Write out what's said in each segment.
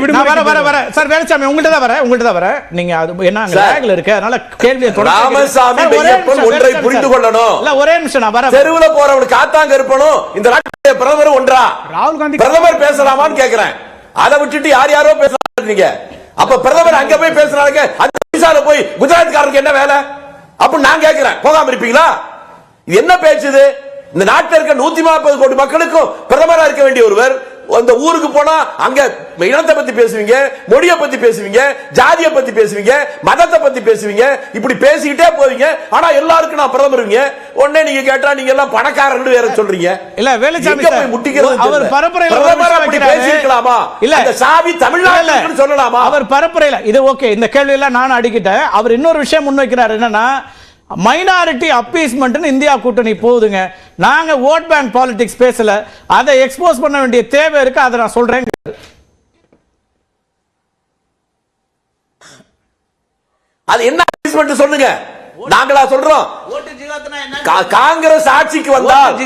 புரிந்து. கொள்ளணும். இல்ல ஒரே நிமிஷம் நான் வரேன். தெருவுல போறவனுக்கு காத்தாங்க இருப்பனும் இந்த பிரதமர் ஒன்றா? ராகுல் காந்தி பிரதமர் பேசலாமான்னு கேக்குறேன். அதை விட்டுட்டு யார் யாரோ பேசுறாங்க அப்ப பிரதமர் அங்க போய் பேசுறாங்க அந்த ஒடிசால போய் குஜராத்காரனுக்கு என்ன வேலை? அப்ப நான் கேக்குறேன். போகாம இருப்பீங்களா? இது என்ன பேச்சு இந்த நாட்டில் இருக்க நூத்தி நாற்பது கோடி மக்களுக்கும் பிரதமரா இருக்க வேண்டிய ஒருவர் அந்த ஊருக்கு போனா அங்க இனத்தை பத்தி பேசுவீங்க மொழியை பத்தி பேசுவீங்க ஜாதியை பத்தி பேசுவீங்க மதத்தை பத்தி பேசுவீங்க இப்படி பேசிக்கிட்டே போவீங்க ஆனா எல்லாருக்கும் நான் பிரதமருங்க உடனே நீங்க கேட்டா நீங்க எல்லாம் பணக்காரன்னு வேற சொல்றீங்க இல்ல வேலுச்சாமி போய் முட்டிக்கிறது அவர். பரப்புரையில பிரதமர் அப்படி. பேசியிருக்கலாமா? இல்ல அந்த சாவி தமிழ்நாட்டுல சொல்லலாமா? அவர் பரப்புரையில இது ஓகே இந்த கேள்வி எல்லாம் நான் அடிக்கிட்டேன் அவர் இன்னொரு விஷயம் முன்வைக்கிறார் என்னன்னா மைனாரிட்டி அப்பீஸ்மெண்ட்னு இந்தியா கூட்டணி போகுதுங்க. நாங்க ஓட் பேங்க் பாலிடிக்ஸ் பேசல. அதை எக்ஸ்போஸ் பண்ண வேண்டிய தேவை இருக்கு. அதை நான் சொல்றேன். அது என்ன அட்ஜஸ்ட்மெண்ட் சொல்லுங்க. நாங்களா சொல்றோம். ஓட்டு ஜிகாத்னா என்ன? கா- காங்கிரஸ் ஆட்சிக்கு வந்தால்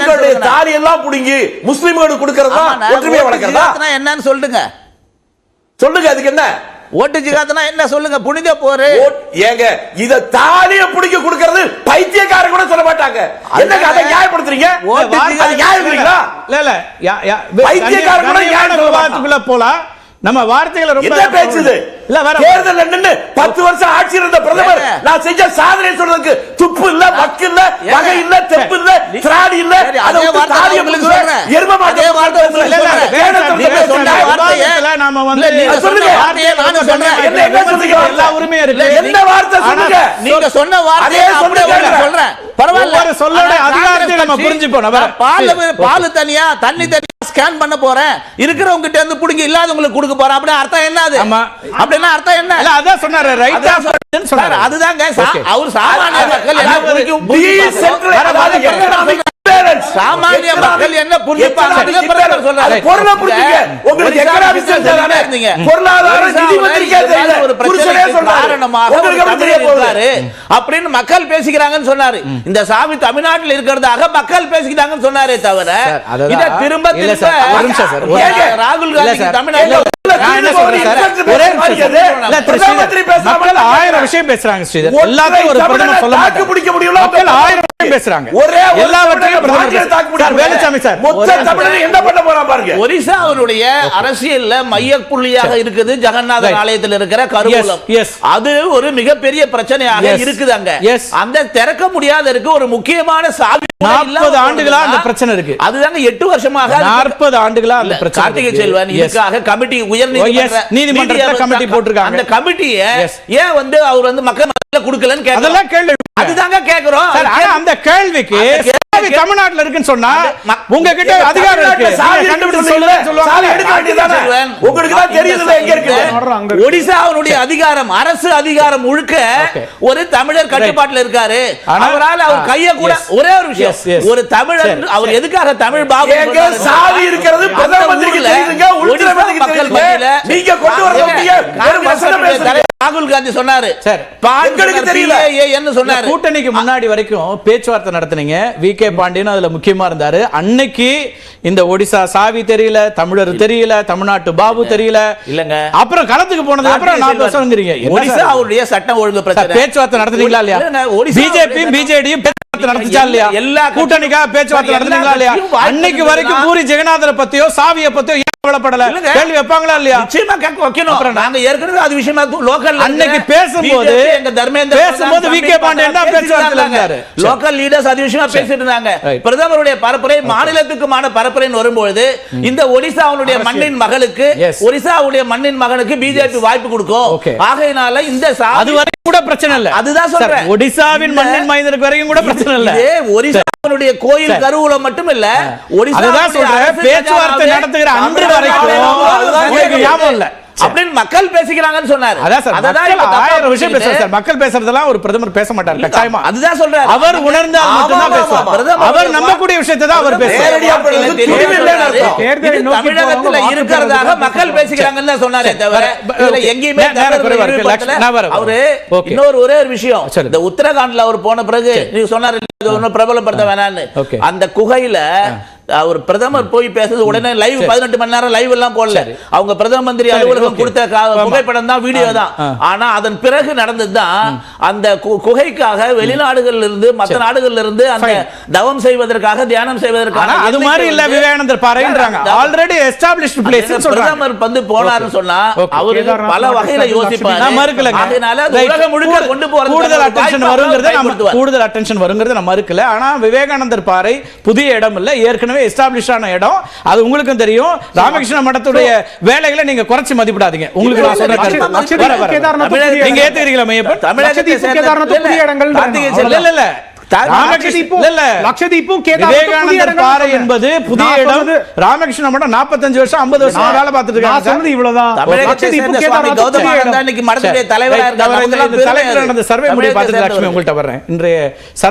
இந்துக்களுடைய. தாலி எல்லாம் புடுங்கி முஸ்லிம்களுக்கு கொடுக்கறதா ஒற்றுமையை வளர்க்கறதா? ஜிகாத்னா என்னன்னு சொல்லுங்க. சொல்லுங்க அதுக்கு என்ன? ஓட்டு ஜிகாத்னா என்ன சொல்லுங்க? புனித போரு. ஏங்க இத தாலிய பிடிக்க கொடுக்கறது பைத்தியக்காரன் கூட சொல்ல மாட்டாங்க. என்னங்க அதை நியாயப்படுத்துறீங்க? ஓட்டு ஜிகாத் நியாயம் இல்லைங்களா? இல்ல இல்ல பைத்தியக்காரன் கூட விவாதத்துக்குள்ள போலாம். நம்ம வார்த்தைகளை ரொம்ப என்ன பேச்சு இது இல்ல வேற தேர்தல் நின்னு பத்து வருஷம் ஆட்சி இருந்த பிரதமர். நான் செஞ்ச சாதனை சொல்றதுக்கு துப்பு இல்ல மக்கு இல்ல. வகை இல்ல தெப்பு இல்ல திராடி இல்ல அதை அதே விட்டு வார்த்தை தாலியை நான் உங்களுக்கு பிடிச்சு சொல்றேன். எரும மாட்டை அதே வார்த்தை உங்களுக்கு இல்ல, இல்ல, சொல்றேன். வேணாம் நீங்க சொல்றேன். சொன்ன சொன்ன வார்த்தையை- விவாதத்துல நாம வந்து நீங்க. சொன்ன வார்த்தையை நானும் சொல்றீங்க எல்லா உரிமையும் இருக்கு. என்ன வார்த்தை சொல்லுங்க? நீங்க சொன்ன வார்த்தையை அப்படியே சொல்றேன். பரவாயில்ல. ஒவ்வொரு சொல்லோட காங்கிரஸ் நம்ம புரிஞ்சுப்போம். நம்ம- பால் பால் தனியா தண்ணி தனியா ஸ்கேன் பண்ண போறேன். இருக்கிறவங்க கிட்ட இருந்து புடுங்கி இல்லாதவங்களுக்கு கொடுக்க போறேன். அப்படின்னா அர்த்தம் என்ன அது? ஆமா. அப்படின்னா அர்த்தம் என்ன? இல்ல அதான் சொன்னாரு. ரைட் அதான் ஆஃப் சார், சொன்னாரு. அதுதாங்க. அவர் சாமானிய மக்கள் என்ன சாமானிய மக்கள் என்ன புரிஞ்சுப்பாங்க? சொல்றாரு. பொருளை புரிஞ்சுங்க. உங்களுக்கு தானே? இருந்தீங்க. பொருளாதார நிதி இந்த தெரியல. ஒரு பிரச்சனைக்கு சொல்றாரு. காரணமாக உங்களுக்கு தெரிய? இருக்காரு அப்படின்னு மக்கள் பேசிக்கிறாங்கன்னு சொன்னாரு இந்த சாமி தமிழ்நாட்டில் இருக்கிறதாக மக்கள் பேசிக்கிறாங்கன்னு சொன்னாரே தவிர. இத திரும்ப இல்ல சார், ஒரு நிமிஷம் சார், ஒரு திரும்ப நிமிஷம். ராகுல் காந்தி சார், தமிழ்நாட்டில் ஆயிரம். விஷயம் பேசுறாங்க ஸ்ரீதர் எல்லாத்தையும் ஒரு பிரதமர் சொல்ல மாட்டாங்க ஆயிரம் பேசுறாங்க ஒரே எல்லாவற்றையும். சார் மொத்த என்ன பண்ண போறான் பாருங்க ஒரிசாவினுடைய அரசியல்ல மையப்புள்ளியாக இருக்குது ஜெகநாதர். ஆலயத்தில் இருக்கிற கருவூலம். அது ஒரு மிகப்பெரிய பிரச்சனையாக. இருக்குது அங்க. அந்த திறக்க முடியாத இருக்கு ஒரு முக்கியமான சாவி இல்லாம நாற்பது ஆண்டுகளா அந்த பிரச்சனை இருக்கு அதுதாங்க எட்டு வருஷமாக நாற்பது ஆண்டுகளா அந்த பிரச்சனை கார்த்திகை. செல்வன். இதுக்காக கமிட்டி உயர் Oh. நீதிமன்றத்துல committee போட்டிருக்காங்க. அந்த கமிட்டியை. ஏன் வந்து அவர் வந்து மக்கள் கொடுக்கலன்னு கேட்கலாம் கேள்வி அதுதாங்க கேக்குறோம். அந்த கேள்விக்கு தமிழ்நாட்டுல இருக்குன்னு சொன்னா உங்ககிட்ட அதிகாரம் இருக்கு. ஒடிசாவுடைய அதிகாரம் அரசு அதிகாரம் முழுக்க. ஒரு தமிழர் கட்டுப்பாட்டுல இருக்காரு. அவரால் அவர் கைய கூட. ஒரே ஒரு விஷயம். ஒரு தமிழர் அவர் எதுக்காக தமிழ் சொன்னாரு? சாவி இருக்கிறது மக்கள் மத்தியில நீங்க கொண்டு வர ராகுல் காந்தி சொன்னாரு. எங்களுக்கு தெரியல. PAA ன்னு சொன்னாரு. கூட்டணிக்கு முன்னாடி வரைக்கும் பேச்சுவார்த்தை நடத்துனீங்க. வி கே பாண்டியன் அதுல முக்கியமா இருந்தாரு. அன்னைக்கு இந்த ஒடிசா சாவி தெரியல தமிழர் தெரியல தமிழ்நாட்டு பாபு தெரியல. இல்லங்க. அப்புறம் களத்துக்கு போனதுக்கு அப்புறம் வருஷங்கிறீங்க என்ன ஒடிசா? அவருடைய சட்டம் ஒழுங்கு பேச்சுவார்த்தை நடத்துனீங்களா இல்லையா? இல்லைங்க, ஒடிசா பிஜேபி அவருடைய பிஜேடியும் நடத்துச்சா இல்லையா எல்லா கட்சி- கூட்டணிக்காக பேச்சுவார்த்தை எல்லா நடத்துனீங்களா இல்லையா கட்சியும் வாய்ப்பு அன்னைக்கு வரைக்கும் இருந்ததுன்னா- பூரி ஜெகநாதரை பத்தியோ சாவியை பத்தியோ ஏன் கவலைப்படல இல்லைங்க. கேள்வி வைப்பாங்களா இல்லையா நிச்சயமா கேட்க வைக்கணும் நாங்க ஏற்கனவே அது விஷயமா லோக்கல் அன்னைக்கு பேசும்போது எங்க தர்மேந்திர பேசும்போது பிரதான், வி. கே. பாண்டியன் தான் பேசிட்டு பேச்சுவார்த்தையில இருந்தாங்க. இருந்தாரு. லோக்கல் லீடர்ஸ் அது விஷயமா பேசிட்டு இருந்தாங்க Right. பிரதமருடைய பரப்புரை மாநிலத்துக்குமான பரப்புரைன்னு வரும்பொழுது இந்த ஒடிசாவுடைய மண்ணின் மகளுக்கு. ஒடிசாவுடைய மண்ணின் மகனுக்கு பிஜேபி வாய்ப்பு கொடுக்கும். ஆகையினால இந்த அது வரைக்கும் கூட பிரச்சனை இல்ல அதுதான் சொல்றேன். ஒடிசாவின் மண்ணின் மைந்தருக்கு வரைக்கும் கூட பிரச்சனை பிரச்சனை இல்லை. ஒரிசா ஒரிசாவுடைய கோயில் சரி. கருவூலம் மட்டும் இல்ல அதுதான் சொல்றேன். பேச்சுவார்த்தை நடத்துகிற அன்று வரைக்கும். ஞாபகம் இல்ல. அப்படின்னு மக்கள் பேசிக்கிறாங்கன்னு சொன்னாரு. அதான் மக்கள் விஷயம் பேசுறாரு சார். பேசுறதெல்லாம் ஒரு பிரதமர் பேச மாட்டார். கட்டாயமா. அதுதான் சொல்றாரு. அவர் உணர்ந்தால் மட்டும்தான் பேசுவார். அவர் நம்பக்கூடிய விஷயத்தை தான் அவர் நோக்கி தமிழகத்துல இருக்கிறதாக மக்கள் பேசிக்கிறாங்கன்னு தான் சொன்னாரே தவிர. எங்கேயுமே. அவரு. இன்னொரு ஒரே ஒரு விஷயம். சரி. இந்த உத்தரகாண்ட்ல அவர் போன பிறகு நீங்க சொன்னாரு பிரபலப்படுத்த Okay. அந்த குகையில அவர் பிரதமர் போய் பேசுறது உடனே லைவ் பதினெட்டு மணி நேரம் லைவ் எல்லாம் போடல. அவங்க பிரதம மந்திரி அலுவலகம். கொடுத்த. புகைப்படம் தான் வீடியோ தான். ஆனா அதன் பிறகு நடந்தது தான் அந்த குகைக்காக வெளிநாடுகள்ல இருந்து மத்த நாடுகள்ல இருந்து அந்த. தவம் செய்வதற்காக தியானம் செய்வதற்காக அது மாதிரி இல்ல விவேகானந்தர் பாறைன்றாங்க. ஆல்ரெடி எஸ்டாப்லிஷ்டு பிளேஸ் பிரதமர் வந்து போனாருன்னு சொன்னா. அவரு பல வகையில யோசிப்பாரு. அதனால. உலகம் முழுக்க கொண்டு போறது கூடுதல் அட்டென்ஷன் வருங்கிறது நம்ம கூடுதல் அட்டென்ஷன் வருங்கிறது நான் மறுக்கல. ஆனா விவேகானந்தர் பாறை புதிய இடம் இல்ல ஏற்கனவே எஸ்டாப்ளிஷ் ஆன இடம். அது உங்களுக்கும் தெரியும். ராமகிருஷ்ண மடத்துடைய வேலைகளை நீங்க குறைச்சு மதிப்பிடாதீங்க. உங்களுக்கு நான் புதிய நீங்க. ஏத்துக்கிறீங்களா மையப்பன்? தமிழகத்தை இல்ல, இல்ல. என்பது புதிய இடம். ராமகிருஷ்ண மடம் 45 வருஷம் 50 வருஷம் வேலை பார்த்துட்டு இருக்காங்க இவ்வளவுதான். தலைவரா. நடந்த சர்வே முடிவு பார்த்துட்டு லட்சுமி. உங்கள்கிட்ட வர்றேன். இன்றைய சர்வே